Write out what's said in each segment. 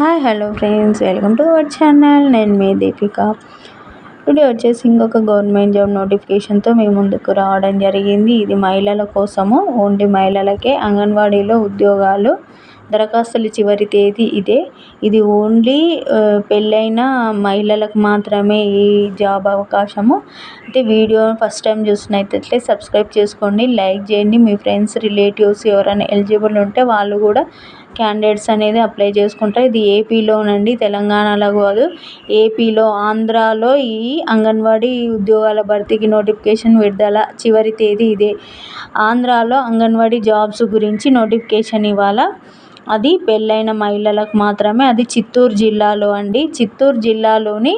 Hi hello friends. Welcome to our channel. నేను మీ Deepika. Today వచ్చేసి ఇంకొక గవర్నమెంట్ జాబ్ నోటిఫికేషన్తో మీ ముందుకు రావడం జరిగింది. ఇది మహిళల కోసము. ఓన్లీ మహిళలకే. అంగన్వాడీలో ఉద్యోగాలు దరఖాస్తుల చివరి తేదీ ఇదే. ఇది ఓన్లీ పెళ్ళైన మహిళలకు మాత్రమే ఈ జాబ్ అవకాశము. అయితే వీడియో ఫస్ట్ టైం చూసినట్లయితే సబ్స్క్రైబ్ చేసుకోండి. లైక్ చేయండి. మీ ఫ్రెండ్స్ రిలేటివ్స్ ఎవరైనా ఎలిజిబుల్ ఉంటే వాళ్ళు కూడా క్యాండిడేట్స్ అనేది అప్లై చేసుకుంటారు ఇది ఏపీలోనండి తెలంగాణలో కాదు. ఏపీలో ఆంధ్రాలో ఈ అంగన్వాడీ ఉద్యోగాల భర్తీకి నోటిఫికేషన్ విడుదల చివరి తేదీ ఇదే. ఆంధ్రాలో అంగన్వాడీ జాబ్స్ గురించి నోటిఫికేషన్ ఇవాళ అది పెళ్ళైన మహిళలకు మాత్రమే అది చిత్తూరు జిల్లాలో అండి. చిత్తూరు జిల్లాలోని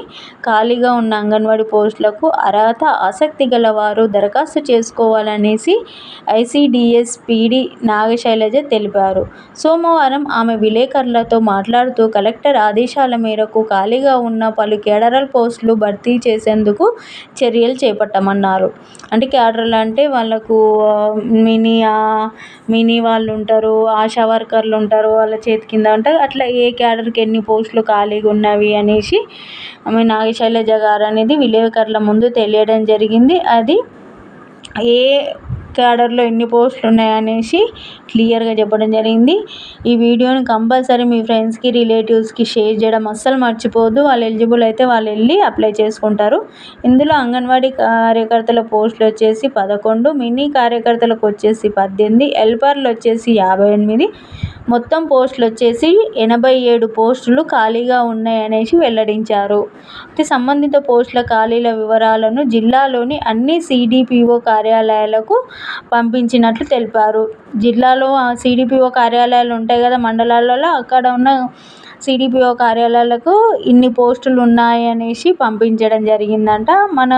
ఖాళీగా ఉన్న అంగన్వాడీ పోస్టులకు అర్హత ఆసక్తి గల వారు దరఖాస్తు చేసుకోవాలనేసి ఐసిడిఎస్ పీడి నాగశైలజ తెలిపారు. సోమవారం ఆమె విలేకరులతో మాట్లాడుతూ కలెక్టర్ ఆదేశాల మేరకు ఖాళీగా ఉన్న పలు కేడరల్ పోస్టులు భర్తీ చేసేందుకు చర్యలు చేపట్టమన్నారు. అంటే కేడరల్ అంటే వాళ్ళకు మినీ మినీ వాళ్ళు ఉంటారు ఆశా వర్కర్లు ఉంటారు వాళ్ళ చేతి కింద ఉంటారు అట్లా ఏ క్యాడర్కి ఎన్ని పోస్టులు ఖాళీగా ఉన్నవి అనేసి ఆమె నాగశైలజ గారు అనేది విలేకరుల ముందు తెలియడం జరిగింది. అది ఏ క్యాడర్లో ఎన్ని పోస్టులు ఉన్నాయనేసి క్లియర్గా చెప్పడం జరిగింది. ఈ వీడియోని కంపల్సరీ మీ ఫ్రెండ్స్కి రిలేటివ్స్కి షేర్ చేయడం అస్సలు మర్చిపోవద్దు. వాళ్ళు ఎలిజిబుల్ అయితే వాళ్ళు వెళ్ళి అప్లై చేసుకుంటారు. ఇందులో అంగన్వాడీ కార్యకర్తల పోస్టులు వచ్చేసి పదకొండు మినీ కార్యకర్తలకు వచ్చేసి పద్దెనిమిది హెల్పర్లు వచ్చేసి యాభై ఎనిమిది మొత్తం పోస్టులు వచ్చేసి ఎనభై ఏడు పోస్టులు ఖాళీగా ఉన్నాయనేసి వెల్లడించారు. అయితే సంబంధిత పోస్టుల ఖాళీల వివరాలను జిల్లాలోని అన్ని సిడిపిఓ కార్యాలయాలకు పంపించినట్లు తెలిపారు. జిల్లాలో సిడిపిఓ కార్యాలయాలు ఉంటాయి కదా మండలాలలో అక్కడ ఉన్న సిడిపిఓ కార్యాలయాలకు ఇన్ని పోస్టులు ఉన్నాయి అనేసి పంపించడం జరిగిందంట. మన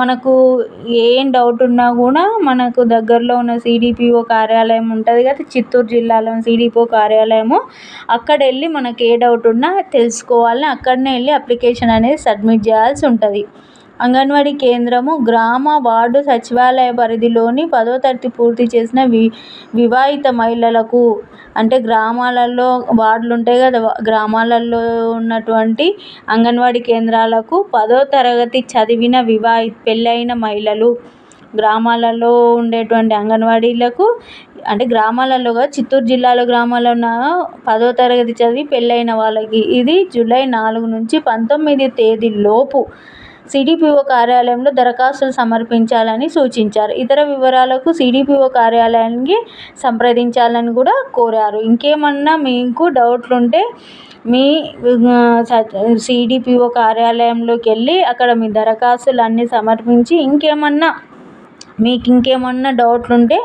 మనకు ఏం డౌట్ ఉన్నా కూడా మనకు దగ్గరలో ఉన్న సిడిపిఓ కార్యాలయం ఉంటుంది కదా చిత్తూరు జిల్లాలో సిడిపిఓ కార్యాలయము అక్కడ వెళ్ళి మనకి ఏ డౌట్ ఉన్నా తెలుసుకోవాలని అక్కడనే వెళ్ళి అప్లికేషన్ అనేది సబ్మిట్ చేయాల్సి ఉంటుంది. అంగన్వాడీ కేంద్రము గ్రామ వార్డు సచివాలయ పరిధిలోని పదో తరగతి పూర్తి చేసిన వి వివాహిత మహిళలకు అంటే గ్రామాలలో వార్డులు ఉంటాయి కదా గ్రామాలలో ఉన్నటువంటి అంగన్వాడీ కేంద్రాలకు పదో తరగతి చదివిన వివాహి పెళ్ళైన మహిళలు గ్రామాలలో ఉండేటువంటి అంగన్వాడీలకు అంటే గ్రామాలలో చిత్తూరు జిల్లాలో గ్రామాల్లో ఉన్న పదో తరగతి చదివి పెళ్ళైన వాళ్ళకి ఇది జూలై నాలుగు నుంచి పంతొమ్మిది తేదీ లోపు సిడిపిఓ కార్యాలయంలో దరఖాస్తులు సమర్పించాలని సూచించారు. ఇతర వివరాలకు సిడిపిఓ కార్యాలయానికి సంప్రదించాలని కూడా కోరారు. ఇంకేమన్నా మీకు డౌట్లు ఉంటే మీ సిడిపిఓ కార్యాలయంలోకి వెళ్ళి అక్కడ మీ దరఖాస్తులు అన్నీ సమర్పించి ఇంకేమన్నా మీకు ఇంకేమన్నా డౌట్లు ఉంటే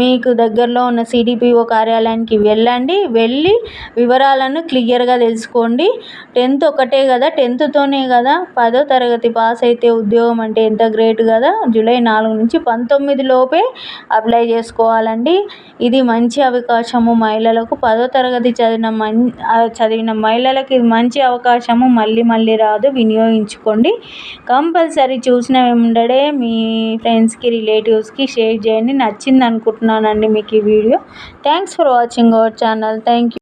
మీకు దగ్గరలో ఉన్న సిడిపిఓ కార్యాలయానికి వెళ్ళండి. వెళ్ళి వివరాలను క్లియర్గా తెలుసుకోండి. టెన్త్ ఒకటే కదా టెన్త్తోనే కదా పదో తరగతి పాస్ అయితే ఉద్యోగం అంటే ఎంత గ్రేట్ కదా జూలై నాలుగు నుంచి పంతొమ్మిది లోపే అప్లై చేసుకోవాలండి. ఇది మంచి అవకాశము మహిళలకు. పదో తరగతి చదివిన మన్ చదివిన మహిళలకు ఇది మంచి అవకాశము. మళ్ళీ మళ్ళీ రాదు వినియోగించుకోండి. కంపల్సరీ చూసిన వెంబడే మీ ఫ్రెండ్స్కి రిలే రిలేటివ్స్కి షేర్ చేయండి. నచ్చింది అనుకుంటున్నానండి మీకు ఈ video. Thanks for watching our channel thank you